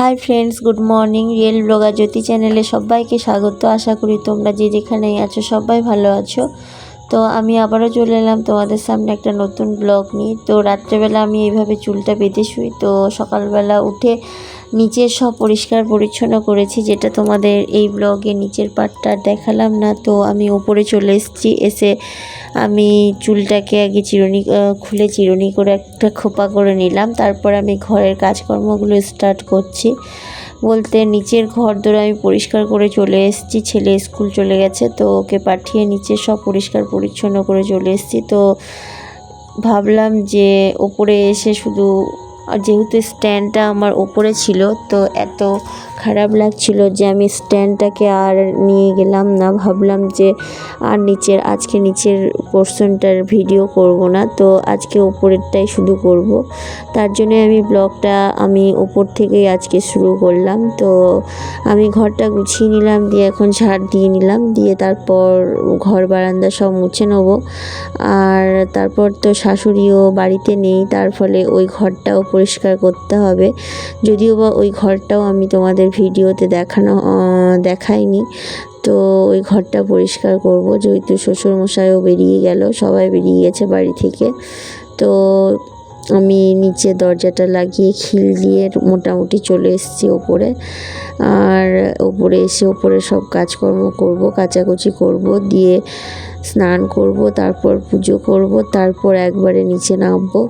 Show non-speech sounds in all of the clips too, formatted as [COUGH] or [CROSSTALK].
Hi friends good morning real blogger Jyoti চ্যানেলে সবাইকে স্বাগত। আশা করি তোমরা যে যেখানেই আছো সবাই ভালো আছো। তো আমি আবারও চলে এলাম তোমাদের সামনে একটা নতুন ব্লগ নিয়ে। তো রাত্রেবেলা আমি এইভাবে চুলটা বেঁধে শুই। তো সকালবেলা উঠে নিচের সব পরিষ্কার পরিচ্ছন্ন করেছি, যেটা তোমাদের এই ব্লগে নিচের পাটটা দেখালাম না। তো আমি ওপরে চলে এসেছি, এসে আমি চুলটাকে আগে চিরুনি খুলে চিরুনি করে একটা খোপা করে নিলাম। তারপর আমি ঘরের কাজকর্মগুলো স্টার্ট করছি। বলতে নিচের ঘর ধরে আমি পরিষ্কার করে চলে এসেছি, ছেলে স্কুল চলে গেছে, তো ওকে পাঠিয়ে নিচে সব পরিষ্কার পরিচ্ছন্ন করে চলে এসেছি। তো ভাবলাম যে ওপরে এসে শুধু আর যেহেতু স্ট্যান্ডটা আমার ওপরে ছিল তো এত খারাপ লাগছিল যে আমি স্ট্যান্ডটাকে আর নিয়ে গেলাম না। ভাবলাম যে আর নিচের, আজকে নিচের পোর্শনটার ভিডিও করব না, তো আজকে ওপরেরটাই শুধু করব। তার জন্য আমি ব্লগটা আমি ওপর থেকেই আজকে শুরু করলাম। তো আমি ঘরটা গুছিয়ে নিলাম, দিয়ে এখন ঝাড় দিয়ে নিলাম, দিয়ে তারপর ঘর বারান্দা সব মুছে নেব। আর তারপর তো শাশুড়িও বাড়িতে নেই, তার ফলে ওই ঘরটাও পরিষ্কার করতে হবে। যদিও বা ওই ঘরটাও আমি তোমাদের ভিডিওতে দেখানো দেখায়নি। তো ওই ঘরটা পরিষ্কার করব। যেহেতু শ্বশুরমশাইও বেরিয়ে গেল, সবাই বেরিয়ে গেছে বাড়ি থেকে। তো আমি নিচে দরজাটা লাগিয়ে খিল দিয়ে মোটামুটি চলে এসেছি ওপরে। আর ওপরে এসে ওপরে সব কাজকর্ম করব, কাচাকুচি করব, দিয়ে স্নান করব, তারপর পুজো করব, তারপর একবারে নিচে নামবো।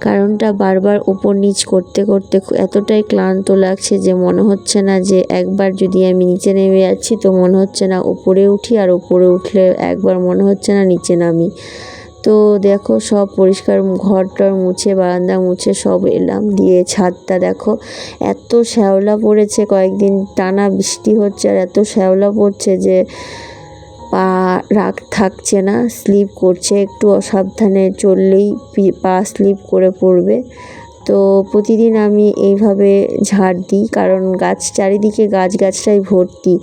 কারণটা বারবার ওপর নিচ করতে করতে এতটাই ক্লান্ত লাগছে যে মনে হচ্ছে না যে একবার যদি আমি নিচে নেমে যাচ্ছি তো মনে হচ্ছে না ওপরে উঠি, আর ওপরে উঠলে একবার মনে হচ্ছে না নিচে নামি। তো দেখো সব পরিষ্কার ঘরটর মুছে, বারান্দা মুছে সব এলাম। দিয়ে ছাদটা দেখো, এত শ্যাওলা পড়েছে, কয়েকদিন টানা বৃষ্টি হচ্ছে আর এত শ্যাওলা পড়ছে যে পা রাগ থাকছে না, স্লিপ করছে। একটু অসাবধানে চললেই পি- পা স্লিপ করে পড়বে। তো প্রতিদিন আমি এইভাবে ঝাড় দিই, কারণ গাছ চারিদিকে গাছগাছরাই ভর্তি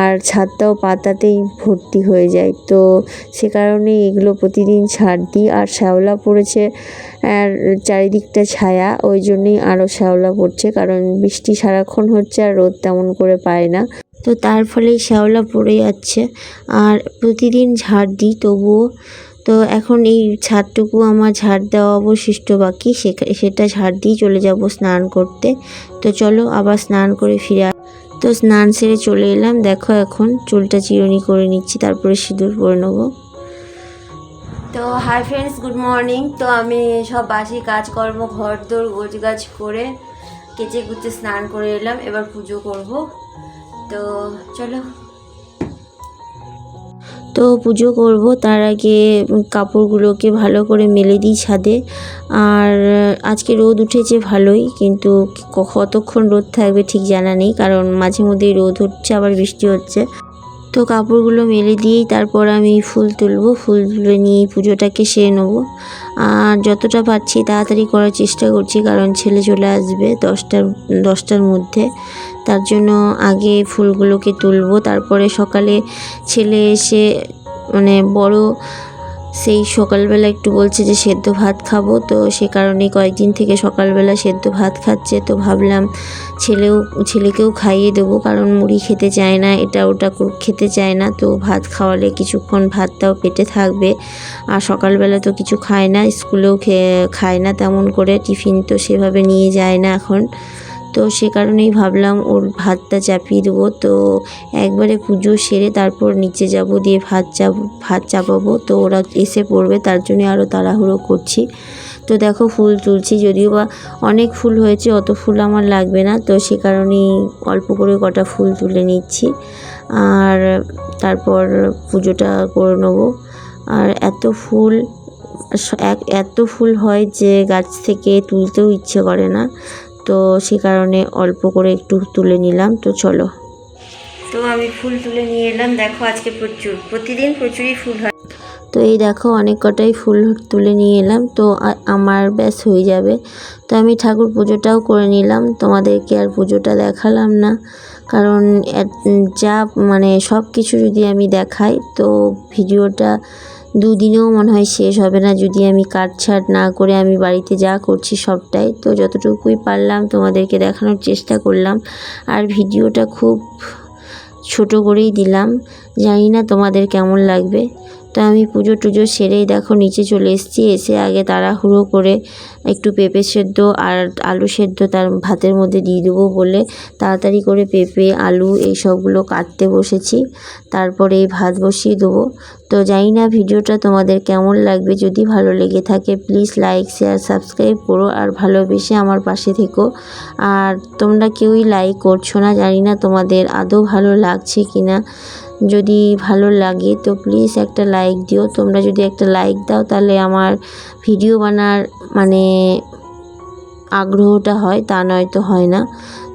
আর ছাদটাও পাতাতেই ভর্তি হয়ে যায়। তো সে কারণেই এগুলো প্রতিদিন ঝাড় দিই আর শ্যাওলা পড়েছে, আর চারিদিকটা ছায়া, ওই জন্যেই আরও শ্যাওলা পড়ছে, কারণ বৃষ্টি সারাক্ষণ হচ্ছে আর রোদ তেমন করে পায় না। তো তার ফলেই শ্যাওলা পড়ে যাচ্ছে আর প্রতিদিন ঝাড় দিই, তবুও তো এখন এই ছাদটুকু আমার ঝাড় দেওয়া অবশিষ্ট বাকি সেটা ঝাড় দিয়ে চলে যাব স্নান করতে। তো চলো আবার স্নান করে ফিরে তো স্নান সেরে চলে এলাম। দেখো এখন চুলটা চিরুনি করে নিচ্ছি, তারপরে সিঁদুর পরে নেব। তো হাই ফ্রেন্ডস, গুড মর্নিং। তো আমি সব বাসি কাজকর্ম ঘর দোর গোছ গাছ করে কেচে কুচে স্নান করে এলাম। এবার পুজো করব। তো চলো। তো পুজো করব, তার আগে কাপড়গুলোকে ভালো করে মেলে দিই ছাদে। আর আজকে রোদ উঠেছে ভালোই, কিন্তু কতক্ষণ রোদ থাকবে ঠিক জানা নেই, কারণ মাঝে মধ্যেই রোদ হচ্ছে, আবার বৃষ্টি হচ্ছে। তো কাপড়গুলো মেলে দিয়েই তারপর আমি ফুল তুলবো, ফুল তুলে নিয়ে পুজোটাকে সেরে নেব। আর যতটা পারছি তাড়াতাড়ি করার চেষ্টা করছি, কারণ ছেলে চলে আসবে দশটার দশটার মধ্যে। তার জন্য আগে ফুলগুলোকে তুলবো। তারপরে সকালে ছেলে এসে মানে বড় সেই সকালবেলা একটু বলছে যে সেদ্ধ ভাত খাব। তো সে কারণে কয়েকদিন থেকে সকালবেলা সেদ্ধ ভাত খাচ্ছে। তো ভাবলাম ছেলেও, ছেলেকেও খাইয়ে দেবো, কারণ মুড়ি খেতে চায় না, এটা ওটা খেতে চায় না। তো ভাত খাওয়ালে কিছুক্ষণ ভাতটাও পেটে থাকবে। আর সকালবেলা তো কিছু খায় না, স্কুলেও খেয়ে খায় না তেমন করে। টিফিন তো সেভাবে নিয়ে যায় না এখন। তো সে কারণেই ভাবলাম ওর ভাতটা চাপিয়ে দেবো। তো একবারে পুজো সেরে তারপর নিচে যাব, দিয়ে ভাত চাপ ভাত চাপাবো। তো ওরা এসে পড়বে, তার জন্য আরও তাড়াহুড়ো করছি। তো দেখো ফুল তুলছি, যদিও বা অনেক ফুল হয়েছে, অত ফুল আমার লাগবে না। তো সে কারণেই অল্প করে কটা ফুল তুলে নিচ্ছি। আর তারপর পুজোটা করে নেব। আর এত ফুল এক- এত ফুল হয় যে গাছ থেকে তুলতেও ইচ্ছে করে না। তো সে কারণে অল্প করে একটু তুলে নিলাম তো চলো। তো আমি ফুল তুলে নিয়ে এলাম। দেখো আজকে প্রচুর প্রতিদিন প্রচুরই ফুল হয়। তো এই দেখো অনেক কটাই ফুল তুলে নিয়ে এলাম তো আমার ব্যাস হয়ে যাবে। তো আমি ঠাকুর পুজোটাও করে নিলাম তোমাদেরকে আর পুজোটা দেখালাম না। কারণ যা মানে সব কিছু যদি আমি দেখাই তো ভিডিওটা দুদিনেও মনে হয় শেষ হবে না। যদি আমি কাটছাট না করে আমি বাড়িতে যা করছি সবটাই, তো যতটুকুই পারলাম তোমাদেরকে দেখানোর চেষ্টা করলাম। আর ভিডিওটা খুব ছোট করেই দিলাম। জানি না তোমাদের কেমন লাগবে। তো আমি পুজো টুজো সেরেই দেখো নিচে চলে এসেছি। এসে আগে তাড়াহুড়ো করে একটু পেঁপে সেদ্ধ আর আলু সেদ্ধ তার ভাতের মধ্যে দিয়ে দেবো বলে তাড়াতাড়ি করে পেঁপে, আলু এই সবগুলো কাটতে বসেছি। তারপরে এই ভাত বসিয়ে দেবো। তো জানি না ভিডিওটা তোমাদের কেমন লাগবে। যদি ভালো লেগে থাকে প্লিজ লাইক শেয়ার সাবস্ক্রাইব করো আর ভালোবেসে আমার পাশে থেকো। আর তোমরা কেউই লাইক করছ না। জানি না তোমাদের আদৌ ভালো লাগছে কি না যদি ভালো লাগে তো প্লিজ একটা লাইক দিও। তোমরা যদি একটা লাইক দাও তাহলে আমার ভিডিও বানার মানে আগ্রহটা হয়, তা নয়তো হয় না।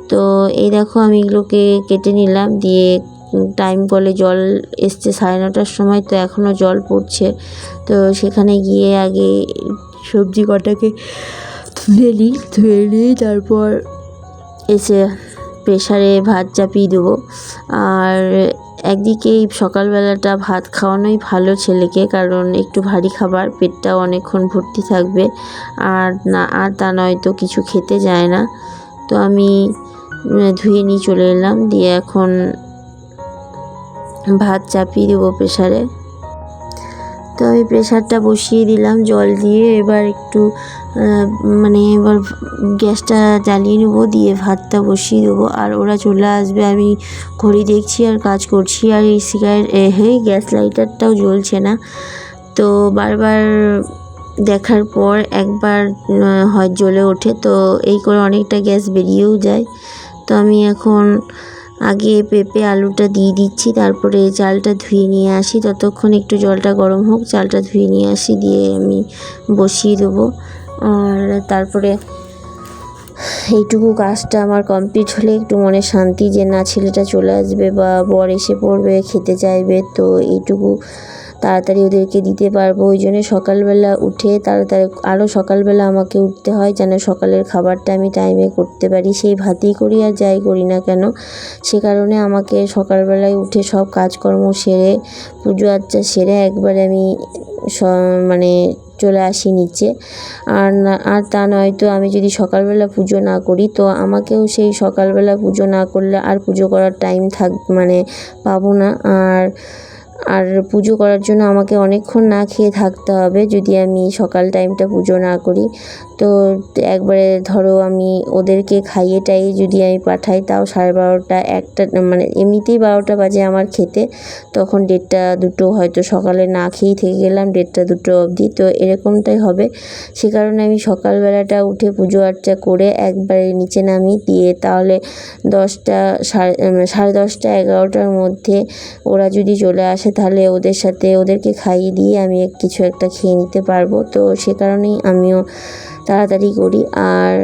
তো এই দেখো আমি এগুলোকে কেটে নিলাম, দিয়ে টাইম কলে জল এসছে সাড়ে নটার সময়, তো এখনও জল পড়ছে। তো সেখানে গিয়ে আগে সবজি কটাকে ধুয়ে নিই ধুয়ে নিয়ে তারপর এসে প্রেশারে ভাত চাপিয়ে দেবো। আর একদিকে এই সকালবেলাটা ভাত খাওয়ানোই ভালো ছেলেকে, কারণ একটু ভারী খাবার, পেটটাও অনেকক্ষণ ভর্তি থাকবে। আর না, আর তা নয়তো কিছু খেতে যায় না। তো আমি ধুয়ে নিয়ে চলে এলাম। দিয়ে এখন ভাত চাপিয়ে দেবো প্রেশারে তো আমি প্রেশারটা বসিয়ে দিলাম জল দিয়ে। এবার একটু মানে এবার গ্যাসটা জ্বালিয়ে নেব, দিয়ে ভাতটা বসিয়ে দেবো। আর ওরা চলে আসবে, আমি ঘড়ি দেখছি আর কাজ করছি। আর এই সিগারেট হেই গ্যাস লাইটারটাও জ্বলছে না। তো বারবার দেখার পর একবার হয় জ্বলে ওঠে। তো এই করে অনেকটা গ্যাস বেরিয়েও যায়। তো আমি এখন আগে পেঁপে আলুটা দিয়ে দিচ্ছি, তারপরে চালটা ধুয়ে নিয়ে আসি। ততক্ষণ একটু জলটা গরম হোক, চালটা ধুয়ে নিয়ে আসি, দিয়ে আমি বসিয়ে দেবো। আর তারপরে এইটুকু কাজটা আমার কমপ্লিট হলে একটু মনে শান্তি যে না, ছেলেটা চলে আসবে বা বর এসে পড়বে, খেতে চাইবে, তো এইটুকু তাড়াতাড়ি ওদেরকে দিতে পারব। ওই জন্য সকালবেলা উঠে তাড়াতাড়ি আরও সকালবেলা আমাকে উঠতে হয়, যেন সকালের খাবারটা আমি টাইমে করতে পারি। সেই ভাতেই করি আর যাই করি না কেন। সে কারণে আমাকে সকালবেলায় উঠে সব কাজকর্ম সেরে, পুজো আচ্চা সেরে একবারে আমি মানে চলে আসি নিচে। আর আর তা নয়তো আমি যদি সকালবেলা পুজো না করি, তো আমাকেও সেই সকালবেলা পুজো না করলে আর পুজো করার টাইম থাক মানে পাবো না। আর আর পুজো করার জন্য আমাকে অনেকক্ষণ না খেয়ে থাকতে হবে যদি আমি সকাল টাইমটা পুজো না করি। তো একবারে ধরো আমি ওদেরকে খাইয়ে টাইয়ে যদি আমি পাঠাই, তাও সাড়ে বারোটা একটা মানে এমনিতেই বারোটা বাজে আমার খেতে। তখন দেড়টা দুটো হয়তো সকালে না খেয়েই থেকে গেলাম, দেড়টা দুটো অবধি। তো এরকমটাই হবে। সে কারণে আমি সকালবেলাটা উঠে পুজো আর্চা করে একবারে নিচে নামি দিয়ে তাহলে দশটা, সাড়ে সাড়ে দশটা, এগারোটার মধ্যে ওরা যদি চলে আসে তাহলে ওদের সাথে ওদেরকে খাইয়ে দিয়ে আমি কিছু একটা খেয়ে নিতে পারব। তো সে কারণেই আমিও তাড়াতাড়ি করি। আর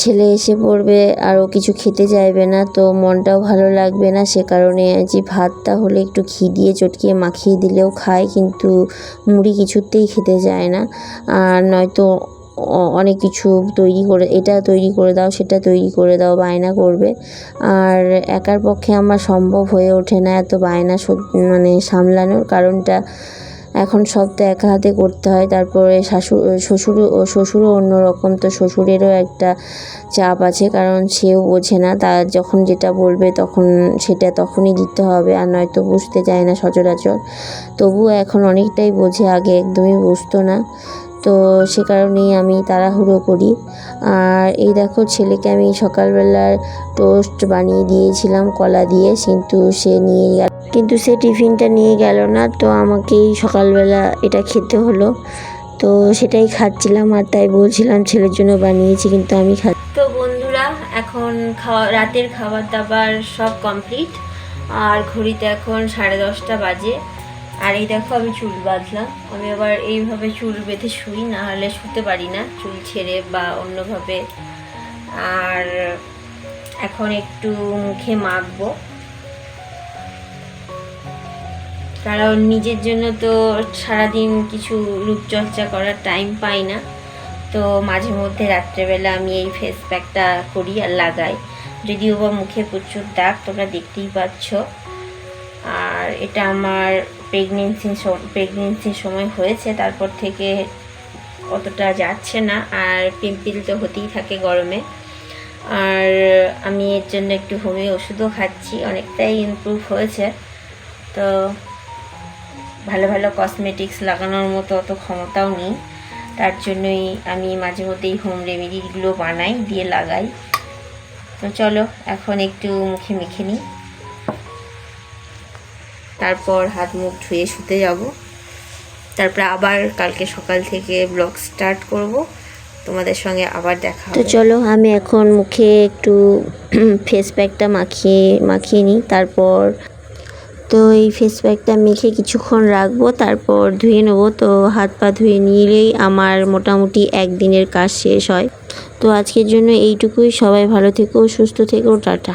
ছেলে এসে পড়বে আর ও কিছু খেতে চাইবে না, তো মনটাও ভালো লাগবে না। সে কারণে যে ভাতটা হলে একটু ঘি দিয়ে চটকিয়ে মাখিয়ে দিলেও খায়, কিন্তু মুড়ি কিছুতেই খেতে চায় না। আর নয়তো অনেক কিছু তৈরি করে, এটা তৈরি করে দাও, সেটা তৈরি করে দাও, বায়না করবে। আর একার পক্ষে আমার সম্ভব হয়ে ওঠে না এত বায়না মানে সামলানোর কারণটা এখন সব তো একা হাতে করতে হয়। তারপরে শাশুড় শ্বশুর ও, শ্বশুরও অন্যরকম। তো শ্বশুরেরও একটা চাপ আছে, কারণ সেও বোঝে না। তার যখন যেটা বলবে তখন সেটা তখনই দিতে হবে, আর নয়তো বুঝতে চায় না সচরাচর। তবুও এখন অনেকটাই বোঝে, আগে একদমই বুঝতো না। তো সে কারণেই আমি তাড়াহুড়ো করি। আর এই দেখো ছেলেকে আমি সকালবেলার টোস্ট বানিয়ে দিয়েছিলাম, কলা দিয়ে। কিন্তু সে নিয়ে গেল, কিন্তু সে টিফিনটা নিয়ে গেল না, তো আমাকেই সকালবেলা এটা খেতে হলো। তো সেটাই খাচ্ছিলাম আর তাই বলছিলাম ছেলের জন্য বানিয়েছি, কিন্তু আমি খা তো বন্ধুরা, এখন খাওয়া রাতের খাবার দাবার সব কমপ্লিট আর ঘড়িতে এখন সাড়ে দশটা বাজে। আর এই দেখো আমি চুল বাঁধলাম। আমি আবার এইভাবে চুল বেঁধে শুই, না হলে শুতে পারি না চুল ছেড়ে বা অন্যভাবে। আর এখন একটু মুখে মাখবো। কারণ নিজের জন্য তো সারাদিন কিছু রূপচর্চা করার টাইম পাই না। তো মাঝে মধ্যে রাত্রেবেলা আমি এই ফেস প্যাকটা করি আর লাগাই। যদিও বা মুখে প্রচুর দাগ, তোমরা দেখতেই পাচ্ছ। আর এটা আমার প্রেগনেন্সি প্রেগনেন্সির সময় হয়েছে, তারপর থেকে অতটা যাচ্ছে না, আর পিম্পিল তো হতেই থাকে গরমে। আর আমি এর জন্য একটু হোমিও ওষুধও খাচ্ছি, অনেকটাই ইমপ্রুভ হয়েছে। তো ভালো ভালো কসমেটিক্স লাগানোর মতো অত ক্ষমতাও নেই। তার জন্যই আমি মাঝে মধ্যেই হোম রেমেডিগুলো বানাই, দিয়ে লাগাই। তো চলো, এখন একটু মুখে মেখে নিই। তারপর হাত মুখ ধুয়ে শুতে যাব। তারপরে আবার কালকে সকাল থেকে ব্লগ স্টার্ট করব। তোমাদের সঙ্গে আবার দেখা তো চলো আমি এখন মুখে একটু [CLEARS THROAT] ফেস প্যাকটা মাখিয়ে মাখিয়ে নিই। তারপর তো এই ফেস প্যাকটা মেখে কিছুক্ষণ রাখব। তারপর ধুয়ে নেব। তো হাত পা ধুয়ে নিলেই আমার মোটামুটি একদিনের কাজ শেষ হয়। তো আজকের জন্য এইটুকুই। সবাই ভালো থেকো সুস্থ থেকো টাটা।